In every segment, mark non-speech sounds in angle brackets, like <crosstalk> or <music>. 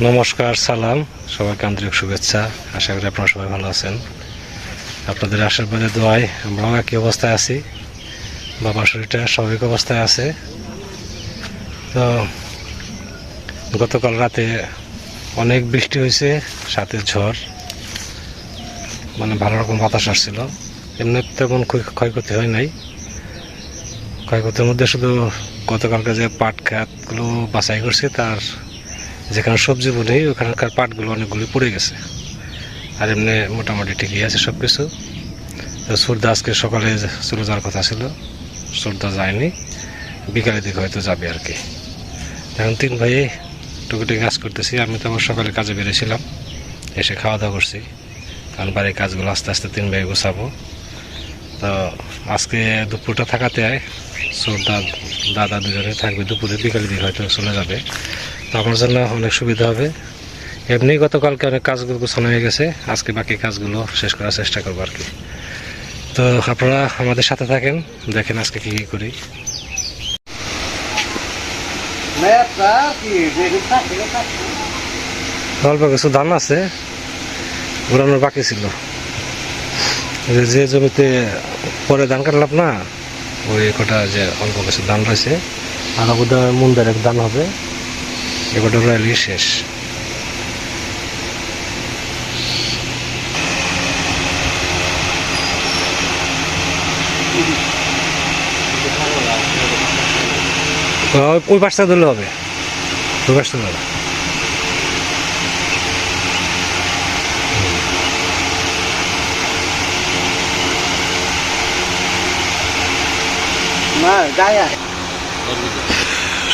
নমস্কার, সালাম। সবাইকে আন্তরিক শুভেচ্ছা। আশা করি আপনারা সবাই ভালো আছেন। আপনাদের আশীর্বাদে, দোয়ায় আমরাও একই অবস্থায় আছি। বাবার শরীরটা স্বাভাবিক অবস্থায় আছে। তো গতকাল রাতে অনেক বৃষ্টি হয়েছে, সাথে ঝড়। মানে ভালো রকম বাতাস আসছিল। এমনি তেমন ক্ষয়- ক্ষয়ক্ষতি হয় নাই। ক্ষয়ক্ষতির মধ্যে শুধু গতকালকে যে পাট খাতগুলো বাছাই করছে, তার যেখানে সবজি বুনি ওখানকার পাটগুলো অনেকগুলি পড়ে গেছে। আর এমনি মোটামুটি ঠিকই আছে সব কিছু সুরদা আজকে সকালে চলে যাওয়ার কথা ছিল সুরদা যায়নি। বিকালের দিকে হয়তো যাবে আর কি। এখন তিন ভাই টুকিটুকি কাজ করতেছি, আমি তো আবার সকালে কাজে বেরিয়েছিলাম, এসে খাওয়া দাওয়া করছি। কারণ বাড়ির কাজগুলো আস্তে আস্তে তিন ভাই গোছাবো। তো আজকে দুপুরটা থাকাতে সুরদা দাদা দুজনে থাকবে দুপুরে, বিকালের দিকে হয়তো চলে যাবে। তো আমার জন্য অনেক সুবিধা হবে। এমনি গতকালকে অনেক কাজগুলো গোছানো হয়ে গেছে। আজকে বাকি কাজগুলো শেষ করার চেষ্টা করব আর কি। তো আপনারা আমাদের সাথে থাকেন দেখেন আজকে কি কি করি। অল্প কিছু ধান আছে ঘোরানোর বাকি ছিল। যে- যে জমিতে পরে ধান কাটলাম না ওই কটা যে অল্প কিছু ধান রয়েছে আর বোধ হয় মুন্দার এক ধান হবে। এবারটা রয়ালি শেষ। ওই- পাশটা ধরলে হবে। ওই পাশটা ধরলে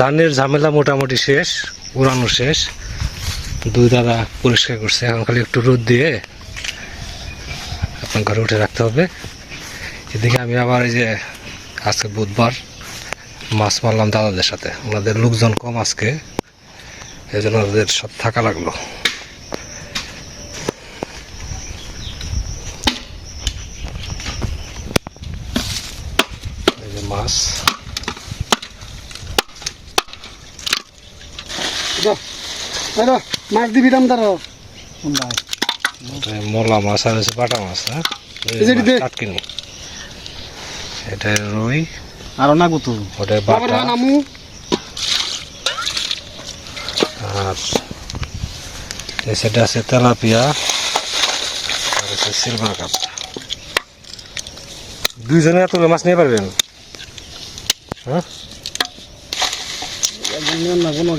ধানের ঝামেলা মোটামুটি শেষ, উড়ানো শেষ। দুই দাদা পরিষ্কার করছে, এখন খালি একটু রোদ দিয়ে আপনার ঘরে উঠে রাখতে হবে। এদিকে আমি আবার এই যে আজকে বুধবার মাছ মারলাম দাদাদের সাথে। ওনাদের লোকজন কম আজকে এই জন্য ওদের সব থাকা লাগল এই যে মাছ মাছ দিবি দাম তার মলা মাছ আর হচ্ছে বাটা মাছ হ্যাঁ। টাটকিনি এটা রুই আর না গুতু। ওটা বাটা। নামু। আর সেটা আছে তেলাপিয়া আর হচ্ছে সিলভার কাপ। দুইজনে এতগুলো মাছ নিয়ে পারবেন? হ্যাঁ? না কোনো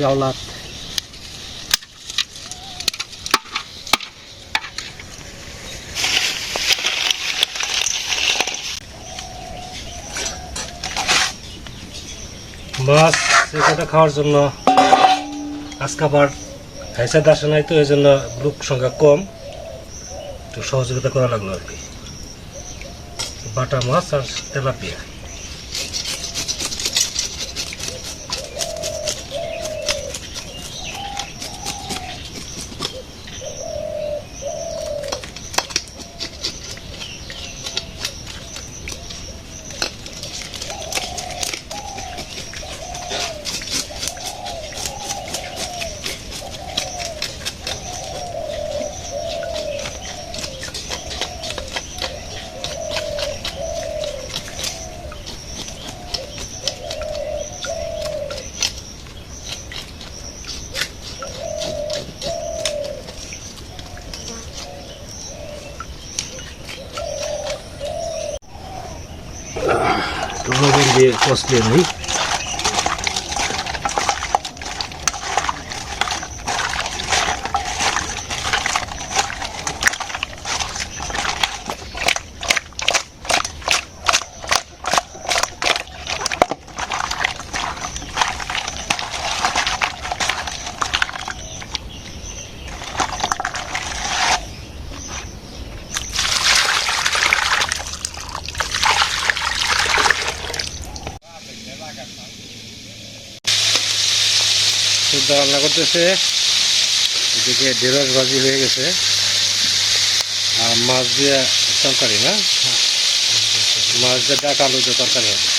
মাছ সেটা খাওয়ার জন্য। আজকাবার হাইসাদ আসে নাই তো, এই জন্য লোক সংখ্যা কম। তো সহযোগিতা করা লাগল আর কি। বাটা মাছ আর তেলাপিয়া। que ahí. সুদ্ধা রান্না করতেছে। এদিকে ঢেঁড়স ভাজি হয়ে গেছে। আর মাছ দিয়ে তরকারি না? মাছ দিয়ে ডাক আলু দিয়ে তরকারি হবে।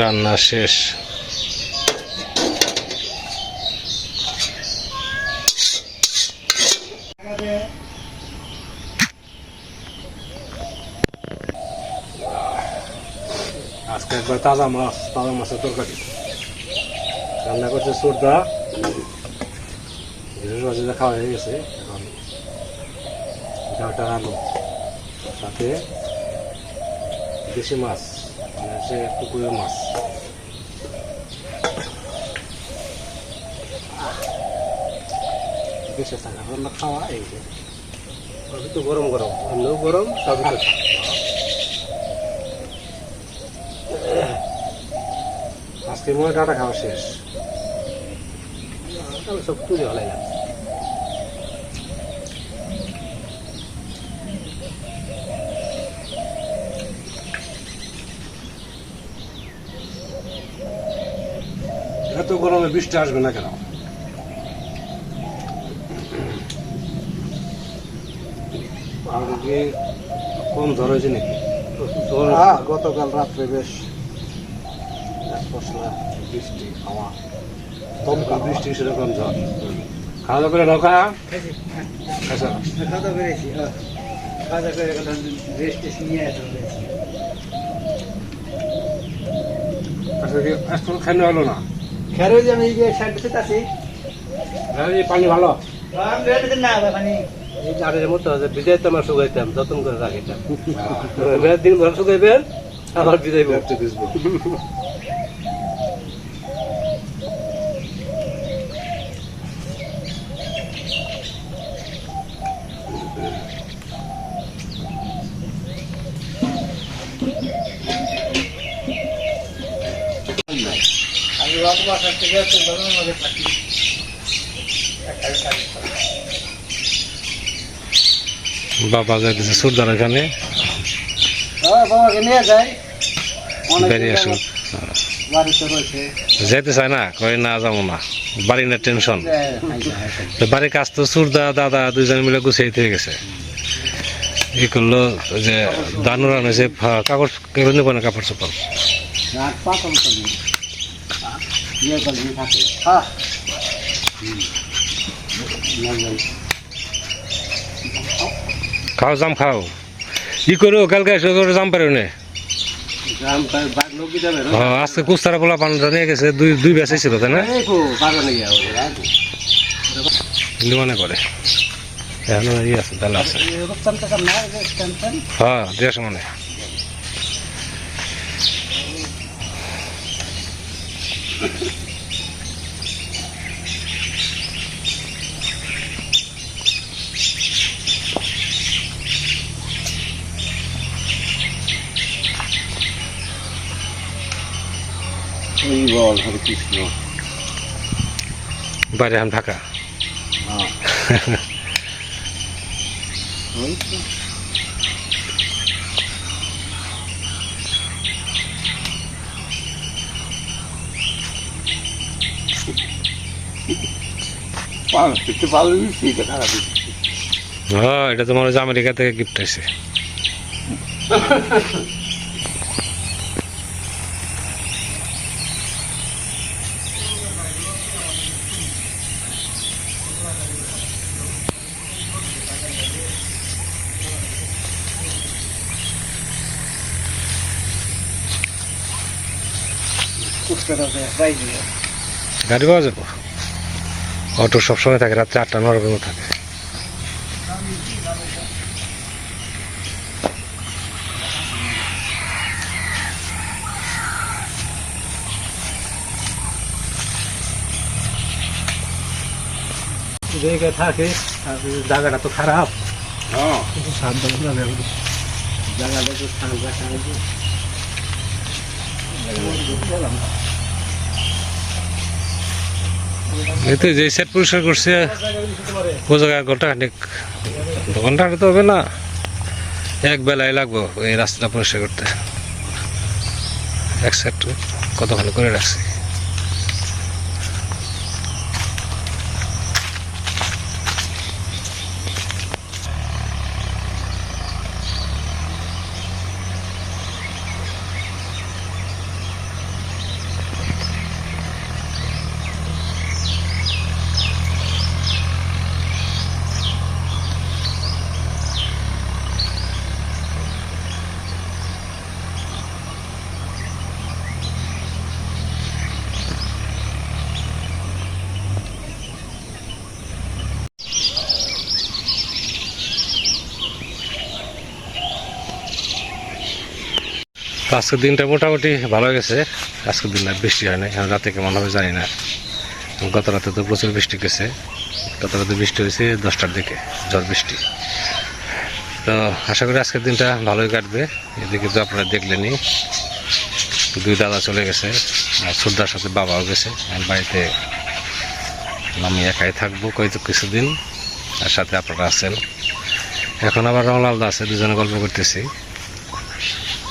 রান্না শেষ। আজকে একবার তাজা মাছ, তাজা মাছের তরকারি। রান্না করছে সুরদা। রোজা খাওয়া হয়ে গেছে, এখন ডাটা আলু সাথে দেশি মাছ। সে পুকুরের মাছ দেশে থাকা রান্না খাওয়া এই তো গরম গরম এমনিও গরম সবই তো আজকে মনে ডাটা খাওয়া শেষ সব তুলে ভালো গরমে বৃষ্টি আসবে না কেন? কি কম ঝড় হয়েছে নাকি? হ্যাঁ গতকাল রাত্রে বেশ বৃষ্টি হাওয়া দমকা বৃষ্টি সেরকম ঝড় খাওয়া দাওয়া করে নৌকা আচ্ছা খাওয়া পেরেছি খাওয়া করে রেস্ট টেস্ট নিয়ে আসলে আচ্ছা হলো না? খেরে যে আমি যে সাইড আছি পানি ভালো। আমি রেট না এই গাড়ির মতো আছে ভিজাইতে আমার শুকাইতাম যতন করে রাখিতাম। <laughs> মেয়ের দিন শুকাইবেন আবার ভিজাইব আমি বাবু বাসার থেকে থাকি। যাইতেছে সুরদার এখানে হ্যাঁ বাবাকে নিয়ে অনেক বেরিয়ে আসুন যেতে চায় না কয় না যাব না। বাড়ি না টেনশন। বাড়ির কাজ তো সুরদা দাদা দুইজন মিলে গুছিয়ে দিয়ে গেছে। ই করল যে দানু রান হয়েছে কাগজ কেউ নিব না কাপড় চোপড়। থাকে। হ্যাঁ। খাও জাম খাও। ই করো কালকে এসে করে জাম পারে নে? হ্যাঁ আজকে কুস্তারা পোলা পানটা নিয়ে গেছে দুই দুই বেসে ছিল তাই না? কো। মনে করে। এখন আছে তাহলে আছে। হ্যাঁ দেশ মানে। বল হরে কৃষ্ণ বাইরে এখন ঢাকা ওই মানুষ এটা খারাপ দিচ্ছি হ্যাঁ এটা তোমার হচ্ছে আমেরিকা থেকে গিফট আসছে গাড়ি পাওয়া যাব? অটো সবসময় থাকে রাত্রে আটটা নটা পর্যন্ত থাকে। জায়গায় থাকে আর জায়গাটা তো খারাপ। হ্যাঁ। জায়গাটা তো ঠান্ডা ঠান্ডা এই তো যে সেট পরিষ্কার করছে, ও জায়গায় ঘণ্টা খানিক। ঘণ্টা তো হবে না। এক বেলায় লাগবো এই রাস্তাটা পরিষ্কার করতে। এক সেট কতক্ষণ করে রাখছি? আজকের দিনটা মোটামুটি ভালো গেছে। আজকের দিনটা বৃষ্টি হয় এখন রাতে কেমন হবে জানি না। গত রাতে তো প্রচুর বৃষ্টি গেছে গত রাতে বৃষ্টি হয়েছে দশটার দিকে, ঝড় বৃষ্টি। তো আশা করি আজকের দিনটা ভালোই কাটবে। এদিকে তো আপনারা দেখলেনই, দুই দাদা চলে গেছে, আর শ্রদ্ধার সাথে বাবাও গেছে। আর বাড়িতে আমি একাই থাকব কয়তো কিছুদিন, আর সাথে আপনারা আছেন। এখন আবার রংলালদা আছে, দুজনে গল্প করতেছি।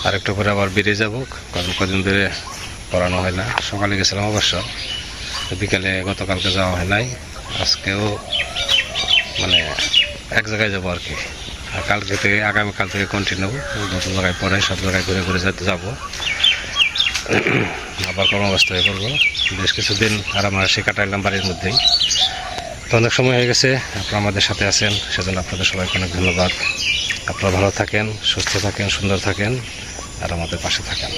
আর একটু পরে আবার বেরিয়ে যাব। কারণ কদিন ধরে পড়ানো হয় না। সকালে গেছিলাম অবশ্য। বিকালে গতকালকে যাওয়া হয় নাই। আজকেও মানে এক জায়গায় যাব আর কি আর কালকে থেকে, আগামীকাল থেকে কন্টিনিউ যত জায়গায় পড়ে, সব জায়গায় ঘুরে ঘুরে যেতে যাব। <clears throat> আবার কর্মব্যস্ত হয়ে পড়ব। বেশ কিছুদিন আর আমার সে কাটাইলাম বাড়ির মধ্যেই। তো অনেক সময় হয়ে গেছে। আপনারা আমাদের সাথে আছেন। সেজন্য আপনাদের সবাইকে অনেক ধন্যবাদ। আপনারা ভালো থাকেন, সুস্থ থাকেন, সুন্দর থাকেন। আর আমাদের পাশে থাকেন।